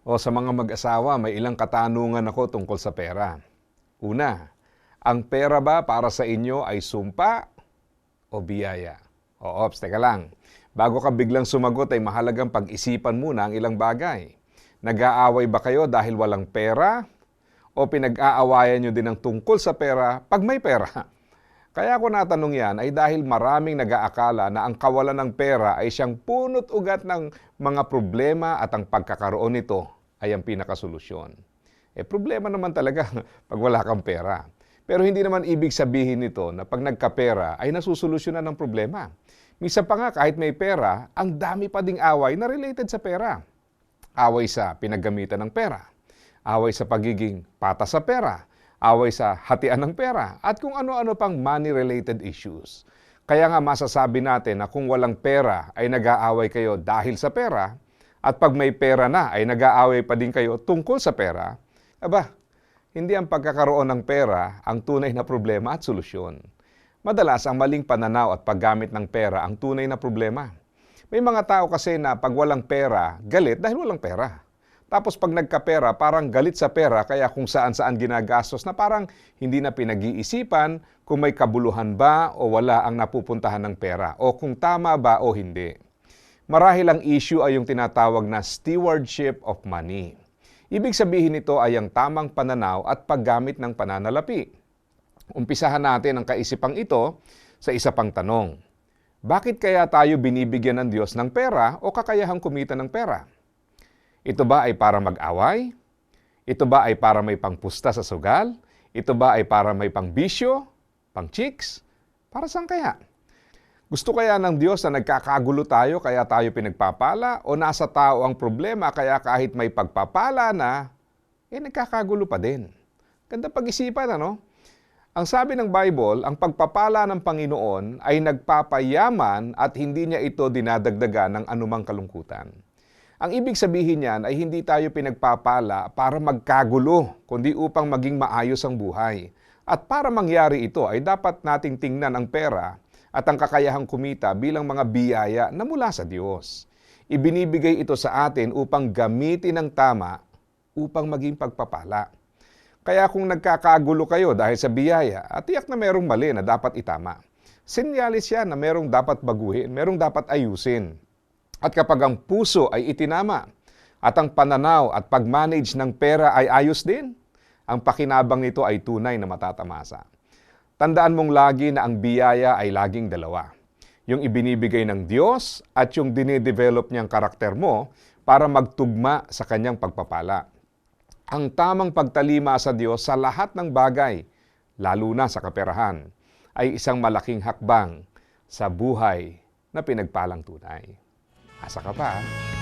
O sa mga mag-asawa, may ilang katanungan ako tungkol sa pera. Una, ang pera ba para sa inyo ay sumpa o biyaya? O ops, teka lang. Bago ka biglang sumagot ay mahalagang pag-isipan muna ang ilang bagay. Nag-aaway ba kayo dahil walang pera? O pinag-aawayan nyo din ang tungkol sa pera pag may pera? Kaya ako natanong yan ay dahil maraming nag-aakala na ang kawalan ng pera ay siyang punot ugat ng mga problema at ang pagkakaroon nito ay ang pinakasolusyon. Eh problema naman talaga pag wala kang pera. Pero hindi naman ibig sabihin nito na pag nagkapera ay nasusolusyonan ng problema. Misa pa nga kahit may pera, ang dami pa ding away na related sa pera. Away sa pinaggamitan ng pera. Away sa pagiging patas sa pera away sa hatian ng pera, at kung ano-ano pang money-related issues. Kaya nga masasabi natin na kung walang pera ay nag-aaway kayo dahil sa pera, at pag may pera na ay nag-aaway pa din kayo tungkol sa pera, aba, hindi ang pagkakaroon ng pera ang tunay na problema at solusyon. Madalas ang maling pananaw at paggamit ng pera ang tunay na problema. May mga tao kasi na pag walang pera, galit dahil walang pera. Tapos pag nagkapera, parang galit sa pera kaya kung saan-saan ginagastos na parang hindi na pinag-iisipan kung may kabuluhan ba o wala ang napupuntahan ng pera o kung tama ba o hindi. Marahil ang issue ay yung tinatawag na stewardship of money. Ibig sabihin nito ay ang tamang pananaw at paggamit ng pananalapi. Umpisahan natin ang kaisipang ito sa isa pang tanong. Bakit kaya tayo binibigyan ng Diyos ng pera o kakayahang kumita ng pera? Ito ba ay para mag-away? Ito ba ay para may pangpusta sa sugal? Ito ba ay para may pangbisyo? Pang chicks? Para saan kaya? Gusto kaya ng Diyos na nagkakagulo tayo kaya tayo pinagpapala o nasa tao ang problema kaya kahit may pagpapala na, eh nagkakagulo pa din. Ganda pag-isipan ano? Ang sabi ng Bible, ang pagpapala ng Panginoon ay nagpapayaman at hindi niya ito dinadagdagan ng anumang kalungkutan. Ang ibig sabihin niyan ay hindi tayo pinagpapala para magkagulo, kundi upang maging maayos ang buhay. At para mangyari ito ay dapat nating tingnan ang pera at ang kakayahang kumita bilang mga biyaya na mula sa Diyos. Ibinibigay ito sa atin upang gamitin ng tama upang maging pagpapala. Kaya kung nagkakagulo kayo dahil sa biyaya, at tiyak na merong mali na dapat itama. Sinyalis yan na merong dapat baguhin, merong dapat ayusin. At kapag ang puso ay itinama at ang pananaw at pag-manage ng pera ay ayos din, ang pakinabang nito ay tunay na matatamasa. Tandaan mong lagi na ang biyaya ay laging dalawa. Yung ibinibigay ng Diyos at yung dinidevelop niyang karakter mo para magtugma sa kanyang pagpapala ang tamang pagtalima sa Diyos sa lahat ng bagay, lalo na sa kaperahan, ay isang malaking hakbang sa buhay na pinagpalang tunay. Asa ka pa? ah?